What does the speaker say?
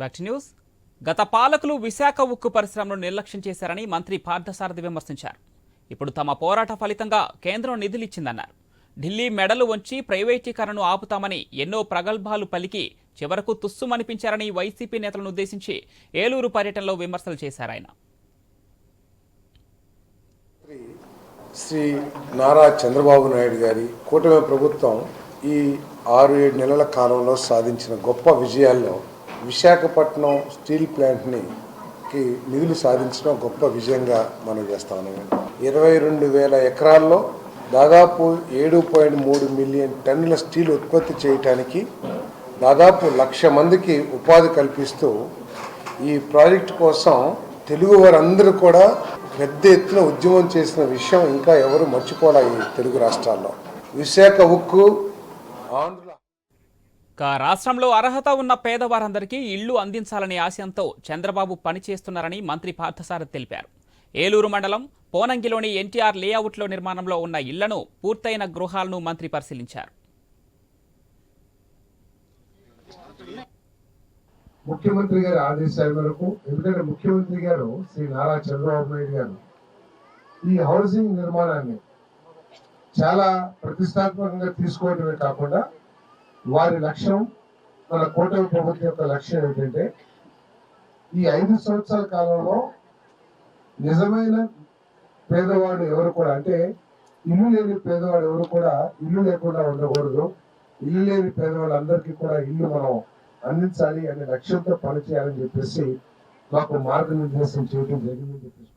Back news. గత పాలకులు విశాఖ ఉక్కు పరిశ్రమను నిర్లక్ష్యం చేశారని మంత్రి పార్థసారథి విమర్శించారు. ఇప్పుడు తమ పోరాట ఫలితంగా కేంద్రం నిధులిచ్చిందన్నారు. ఢిల్లీ మెడలు వంచి ప్రైవేటీకరణను ఆపుతామని ఎన్నో ప్రగల్భాలు పలికి చివరకు తుస్సుమనిపించారని వైసీపీ నేతలను ఉద్దేశించి ఏలూరు పర్యటనలో విమర్శలు చేశారాయన శ్రీ నారా చంద్రబాబు నాయుడు గారి కూటమి ప్రభుత్వం ఈ ఆరు ఏడు నెలల కాలంలో సాధించిన గొప్ప విజయాల్లో విశాఖపట్నం స్టీల్ ప్లాంట్ని కి నిధులు సాధించడం గొప్ప విజయంగా మనం చేస్తా ఉన్నాం. ఇరవై రెండు వేల ఎకరాల్లో దాదాపు ఏడు పాయింట్ మూడు మిలియన్ టన్నుల స్టీల్ ఉత్పత్తి చేయటానికి దాదాపు లక్ష మందికి ఉపాధి కల్పిస్తూ ఈ ప్రాజెక్ట్ కోసం తెలుగు వారందరూ కూడా పెద్ద ఎత్తున ఉద్యమం చేసిన విషయం ఇంకా ఎవరు మర్చిపోలే ఈ తెలుగు రాష్ట్రాల్లో. విశాఖ ఉక్కు ఆంధ్ర రాష్ట్రంలో అర్హత ఉన్న పేదవారందరికీ ఇళ్ళు అందించాలనే ఆశయంతో చంద్రబాబు పనిచేస్తున్నారని మంత్రి పార్థసారథి తెలిపారు. ఏలూరు మండలం పోనంగిలోని ఎన్టీఆర్ లేఅవుట్లో నిర్మాణంలో ఉన్న ఇళ్ళను పూర్తయిన గృహాలను మంత్రి పరిశీలించారు. ముఖ్యమంత్రి గారి ఆదేశాల మేరకు ఎందుకంటే ముఖ్యమంత్రి గారు శ్రీ నారా చంద్రబాబు నాయుడు గారు ఈ హౌసింగ్ నిర్మాణాన్ని చాలా ప్రతిష్టాత్మకంగా తీసుకోవడమే కాకుండా వారి లక్ష్యం మన కూటమి ప్రభుత్వం యొక్క లక్ష్యం ఏంటంటే ఈ ఐదు సంవత్సరాల కాలంలో నిజమైన పేదవాడు ఎవరు కూడా అంటే ఇల్లు లేని పేదవాడు ఎవరు కూడా ఇల్లు లేకుండా ఉండకూడదు. ఇల్లు లేని పేదవాళ్ళందరికీ కూడా ఇల్లు మనం అందించాలి అనే లక్ష్యంతో పనిచేయాలని చెప్పేసి మాకు మార్గనిర్దేశం చేయడం జరిగిందని చెప్పేసి